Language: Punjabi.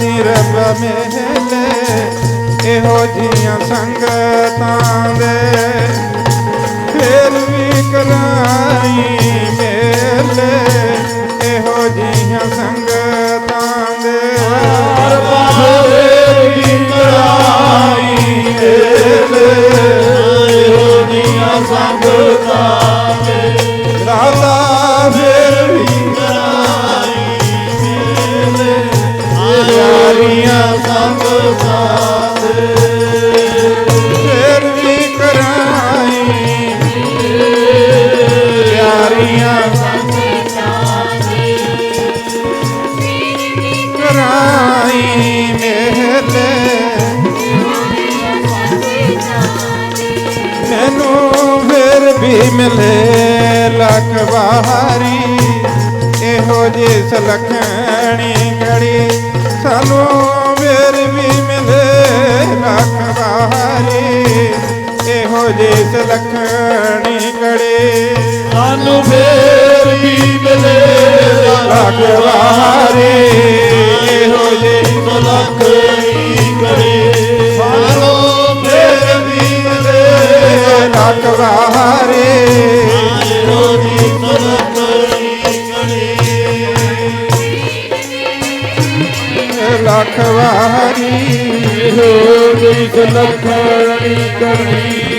ਨਿਰਭ ਮਹਿਲੇ ਇਹੋ ਜੀਆਂ ਸੰਗਤਾਂ ਦੇ। ਫੇਰ ਵੀ ਕਰਾਈ ਮੇਲੇ ਇਹੋ ਜੀਆਂ ਸੰਗਤਾਂ ਦੇ। ਹਰ ਬਾਰੇ ਵੀ ਕਰਾਈ ਮੇਲੇ ਇਹੋ ਜੀਆਂ ਸੰਗਤਾਂ ਦੇ। ਰਾਤਾ ਯਾਰੀਆਂ ਕਰਾਈ ਮੇਲੇ ਮੈਨੂੰ ਫਿਰ ਵੀ ਮਿਲੇ ਲੱਖ ਵਾਰੀ ਇਹੋ ਜੇ ਸਲਖਣੀ ਘੜੀ ਸਾਨੂੰ ਫਿਰ ਵੀ ਮਿਲੇ ਲੱਖ ਵਾਰੀ ਇਹੋ ਜੇ ਸਲਖਣੀ ਘੜੀ। ਸਾਨੂੰ ਫੇਰ ਵੀ ਮਿਲੇ। ਲੱਖ ਵਾਰੀ ਇਹੋ ਜੇ ਲੱਖ ਕਰੇ। ਸਾਨੂੰ ਫੇਰ ਵੀ ਮਿਲੇ। ਲੱਖ ਵਾਰੀ ਰੋਜੀ ਸਲਕ ਕਰੇ। ਲੱਖ ਵਾਰੀ ਰੋਜੀ ਸਲਕ ਕਰੇ।